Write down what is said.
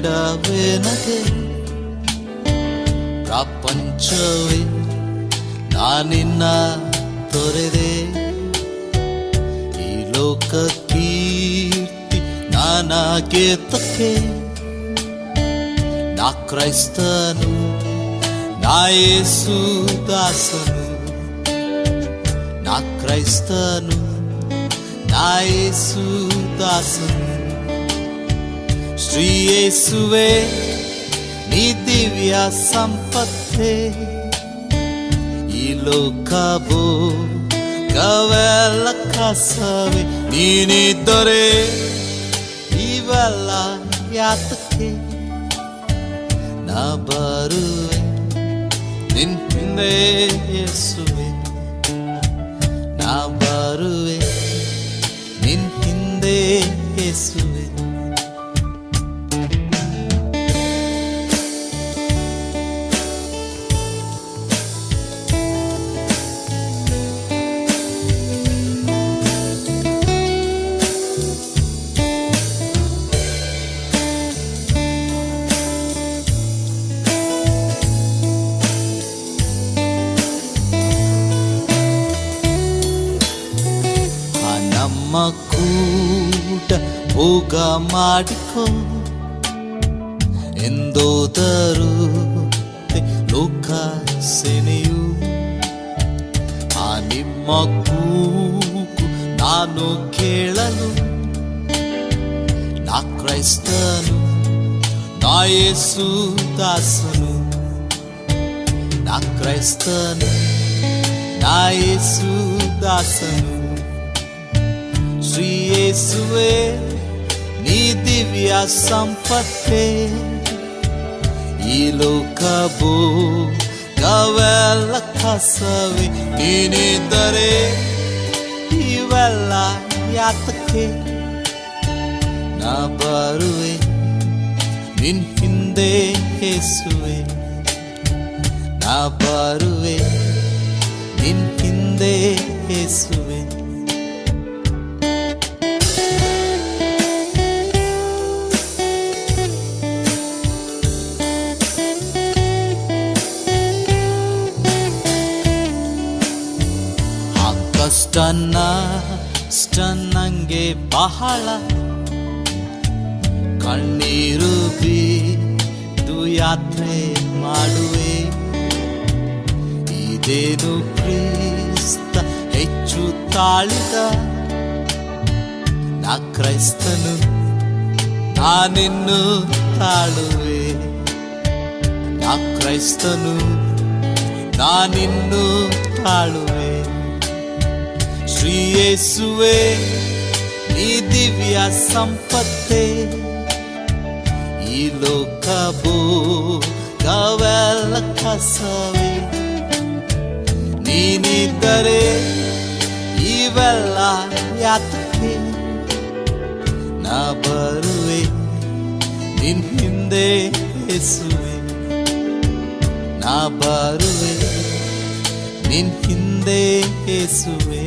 ಭಾರವೇನಗೆ ಪ್ರಪಂಚವೇ ನಾನಿನ್ನ ತೊರೆದೆ ಈ ಲೋಕ ಕೀರ್ತಿ ನಾನಾಗೆ ತಕ್ಕೆ ನಾ ಕ್ರೈಸ್ತನು ನಾ ಯೇಸು ದಾಸನು ನಾ ಕ್ರೈಸ್ತನು ನಾ ಯೇಸು ದಾಸನು ශ්‍රීයේසුවේ නිදිව්‍ය සම්පත්තේ. ඉලෝකබෝ කවැල්ල කසවේ නිනිදොරේ ඉවල්ලා යතකේ නබරුවේ නින්පින්දේ යේසුවේ නබරුවේ නින්පින්දේ යේසුවේ. ನಮ್ಮ ಕೂಟ ಭೋಗ ಮಾಡಿಕೋ ಎಂದೋದರು ಲೋಕ ಸೇನೆಯು ಆ ನಿಮ್ಮ ಕೂಗು ನಾನು ಕೇಳಲು ನಾ ಕ್ರೈಸ್ತನು ನಾ ಯೇಸು ದಾಸನು ನಾ ಕ್ರೈಸ್ತನು ನಾ ಯೇಸು ದಾಸನು ಶ್ರೀ ಯೇಸುವೆ, ನೀ ದಿವ್ಯ ಸಂಪತ್ತೇ. ಈ ಲೋಕವು ಕವೆಲ್ಲ ಕಸವೆ, ನೀನಿದ್ದರೆ ಇವೆಲ್ಲ ಯಾತಕ್ಕೆ? ನಾ ಬರುವೆ, ನಿನ್ ಹಿಂದೆ ಯೇಸುವೆ ನಾ ಬರುವೆ, ನಿನ್ ಹಿಂದೆ ಯೇಸುವೆ ಕಷ್ಟನ್ನ ನಂಗೆ ಬಹಳ. ಕಣ್ಣೀರು ಬೀದು ಯಾತ್ರೆ ಮಾಡುವೆ. ಇದೇನು ಕ್ರಿಸ್ತ ಹೆಚ್ಚು ತಾಳಿದ? ನಾ ಕ್ರೈಸ್ತನು, ನಾನಿನ್ನು ತಾಳುವೆ. ನಾ ಕ್ರೈಸ್ತನು, ನಾನಿನ್ನು ತಾಳುವೆ. ಶ್ರೀ ಯೇಸುವೆ ನೀ ದಿವ್ಯ ಸಂಪತ್ತೆ, ಈ ಲೋಕವು ಕವೆಲ್ಲ ಕಸವೆ ನೀನಿದ್ದರೆ ಇವೆಲ್ಲ ಯಾತಕ್ಕೆ ನಾ ಬರುವೆ, ನಿನ್ ಹಿಂದೆ ಯೇಸುವೆ ನಾ ಬರುವೆ நின்கின்றே இயேசுவே.